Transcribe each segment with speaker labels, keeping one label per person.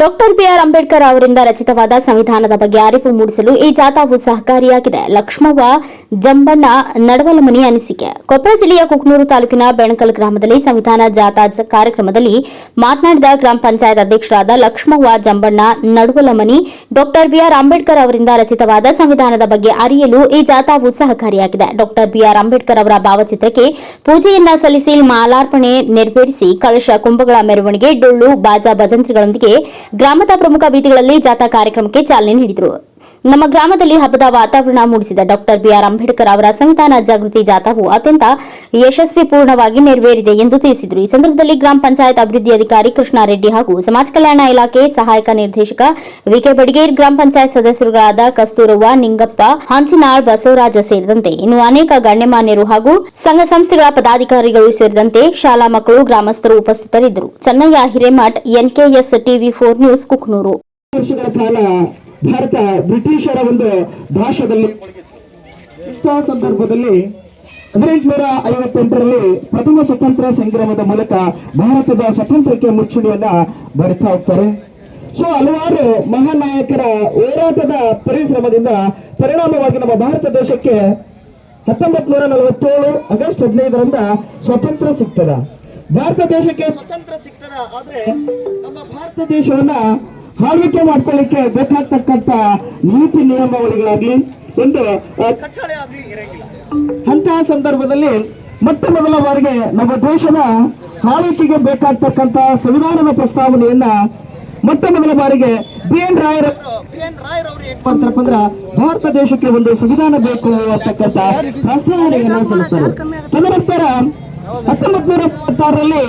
Speaker 1: Doctor B R Ambedkar ಅವರಿಂದ ರಚಿತವಾದ ಸಂವಿಧಾನದ ಬಗ್ಗೆ ಅರಿವು ಮೂಡಿಸಲು ಈ ಜಾಥಾವು ಸಹಕಾರಿಯಾಗಿದೆ. ಲಕ್ಷ್ಮವ್ವ ಜಂಬಣ್ಣ ನಡವಲಮನಿ ಅನಿಸಿಕೆ. ಕೊಪ್ಪಳ ಜಿಲ್ಲೆಯ ಕುಕ್ನೂರು ತಾಲೂಕಿನ ಬೆಣಕಲ್ ಗ್ರಾಮದಲ್ಲಿ ಸಂವಿಧಾನ ಜಾಥಾ ಕಾರ್ಯಕ್ರಮದಲ್ಲಿ ಮಾತನಾಡಿದ ಗ್ರಾಮ ಪಂಚಾಯತ್ ಅಧ್ಯಕ್ಷರಾದ ಲಕ್ಷ್ಮವ್ವ ಜಂಬಣ್ಣ ನಡುವಲಮನಿ, ಡಾಕ್ಟರ್ ಬಿಆರ್ ಅಂಬೇಡ್ಕರ್ ಅವರಿಂದ ರಚಿತವಾದ ಸಂವಿಧಾನದ ಬಗ್ಗೆ ಅರಿಯಲು ಈ ಜಾಥಾವು ಸಹಕಾರಿಯಾಗಿದೆ. ಡಾಕ್ಟರ್ ಬಿಆರ್ ಅಂಬೇಡ್ಕರ್ ಅವರ ಭಾವಚಿತ್ರಕ್ಕೆ ಪೂಜೆಯನ್ನ ಸಲ್ಲಿಸಿ ಮಾಲಾರ್ಪಣೆ ನೆರವೇರಿಸಿ ಕಳಶ ಕುಂಭಗಳ ಮೆರವಣಿಗೆ, ಡೊಳ್ಳು, ಬಾಜಾ ಭಜಂತ್ರಿಗಳೊಂದಿಗೆ ಗ್ರಾಮದ ಪ್ರಮುಖ ಬೀದಿಗಳಲ್ಲಿ ಜಾಥಾ ಕಾರ್ಯಕ್ರಮಕ್ಕೆ ಚಾಲನೆ ನೀಡಿದರು. ನಮ್ಮ ಗ್ರಾಮದಲ್ಲಿ ಹಬ್ಬದ ವಾತಾವರಣ ಮೂಡಿಸಿದ ಡಾಕ್ಟರ್ ಬಿಆರ್ ಅಂಬೇಡ್ಕರ್ ಅವರ ಸಂವಿಧಾನ ಜಾಗೃತಿ ಜಾಥಾವು ಅತ್ಯಂತ ಯಶಸ್ವಿ ಪೂರ್ಣವಾಗಿ ನೆರವೇರಿದೆ ಎಂದು ತಿಳಿಸಿದರು. ಈ ಸಂದರ್ಭದಲ್ಲಿ ಗ್ರಾಮ ಪಂಚಾಯತ್ ಅಭಿವೃದ್ಧಿ ಅಧಿಕಾರಿ ಕೃಷ್ಣಾರೆಡ್ಡಿ ಹಾಗೂ ಸಮಾಜ ಕಲ್ಯಾಣ ಇಲಾಖೆ ಸಹಾಯಕ ನಿರ್ದೇಶಕ ವಿಕೆ ಬಡಿಗೇರ್, ಗ್ರಾಮ ಪಂಚಾಯತ್ ಸದಸ್ಯರುಗಳಾದ ಕಸ್ತೂರವ್ವ, ನಿಂಗಪ್ಪ, ಹಾಂಚಿನಾಳ್, ಬಸವರಾಜ ಸೇರಿದಂತೆ ಇನ್ನು ಅನೇಕ ಗಣ್ಯಮಾನ್ಯರು ಹಾಗೂ ಸಂಘ ಸಂಸ್ಥೆಗಳ ಪದಾಧಿಕಾರಿಗಳು ಸೇರಿದಂತೆ ಶಾಲಾ ಮಕ್ಕಳು, ಗ್ರಾಮಸ್ಥರು ಉಪಸ್ಥಿತರಿದ್ದರು. Chennayya Hiremath NKS TV four news, Kuknur.
Speaker 2: Bharat ಬ್ರಿಟಿಷರ ಒಂದು ಭಾಷೆಯಲ್ಲಿ ಇಂತಹ ಸಂದರ್ಭದಲ್ಲಿ ಹದಿನೆಂಟುನೂರ ಐವತ್ತೆಂಟರಲ್ಲಿ ಪ್ರಥಮ ಸ್ವತಂತ್ರ ಸಂಗ್ರಾಮದ ಮೂಲಕ ಭಾರತದ ಸ್ವತಂತ್ರಕ್ಕೆ ಮುಚ್ಚುಣಿಯನ್ನ ಬರಿತಾ ಹೋಗ್ತಾರೆ. ಸೊ ಹಲವಾರು ಮಹಾನಾಯಕರ ಹೋರಾಟದ ಪರಿಶ್ರಮದಿಂದ ಪರಿಣಾಮವಾಗಿ ನಮ್ಮ ಭಾರತ ದೇಶಕ್ಕೆ ಹತ್ತೊಂಬತ್ ನೂರ ನಲವತ್ತೇಳು ಆಗಸ್ಟ್ ಹದಿನೈದರಿಂದ ಸ್ವತಂತ್ರ ಸಿಗ್ತದ. ಭಾರತ ದೇಶಕ್ಕೆ ಸ್ವತಂತ್ರ ಸಿಗ್ತದ, ಆದ್ರೆ ನಮ್ಮ ಭಾರತ ದೇಶವನ್ನ ಆಳ್ವಿಕೆ ಮಾಡ್ಕೊಳ್ಳಿಕ್ಕೆ ಬೇಕಾಗ್ತಕ್ಕಂತ ನೀತಿ ನಿಯಮಾವಳಿಗಳಾಗ್ಲಿ ಒಂದು ಅಂತಹ ಸಂದರ್ಭದಲ್ಲಿ ಮೊಟ್ಟ ಮೊದಲ ಬಾರಿಗೆ ನಮ್ಮ ದೇಶದ ಆಳ್ವಿಕೆಗೆ ಬೇಕಾಗ್ತಕ್ಕಂತ ಸಂವಿಧಾನದ ಪ್ರಸ್ತಾವನೆಯನ್ನ ಮೊಟ್ಟ ಮೊದಲ ಬಾರಿಗೆ B N Rayar B N Rayar ಅವರು ಏನ್ ಅಂದ್ರ ಭಾರತ ದೇಶಕ್ಕೆ ಒಂದು ಸಂವಿಧಾನ ಬೇಕು ಅಂತಕ್ಕಂತ ಪ್ರಸ್ತಾವನೆಯನ್ನ ಸಲ್ಲಿಸ್ತಾರೆ. ತದನಂತರ ಹತ್ತೊಂಬತ್ ನೂರ ಮೂವತ್ತಾರರಲ್ಲಿ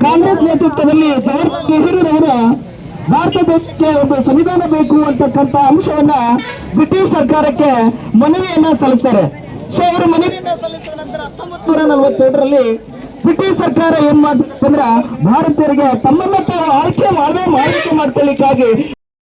Speaker 2: ಕಾಂಗ್ರೆಸ್ ನೇತೃತ್ವದಲ್ಲಿ ಜವಾಹರ್ಲಾಲ್ ನೆಹರೂರವರು ಭಾರತ ದೇಶಕ್ಕೆ ಒಂದು ಸಂವಿಧಾನ ಬೇಕು ಅಂತಕ್ಕಂತ ಅಂಶವನ್ನ ಬ್ರಿಟಿಷ್ ಸರ್ಕಾರಕ್ಕೆ ಮನವಿಯನ್ನ ಸಲ್ಲಿಸ್ತಾರೆ. ಸೊ ಅವರು ಮನವಿಯನ್ನ ಸಲ್ಲಿಸಿದ ನಂತರ ಹತ್ತೊಂಬತ್ ನೂರ ನಲವತ್ತೆರಡರಲ್ಲಿ ಬ್ರಿಟಿಷ್ ಸರ್ಕಾರ ಏನ್ ಮಾಡ್ತಂದ್ರ ಭಾರತೀಯರಿಗೆ ತಮ್ಮನ್ನ ತಾವು ಆಯ್ಕೆ ಮಾಡುವ ಆಳ್ವಿಕೆ ಮಾಡ್ಕೊಳ್ಳಿಕ್ಕಾಗಿ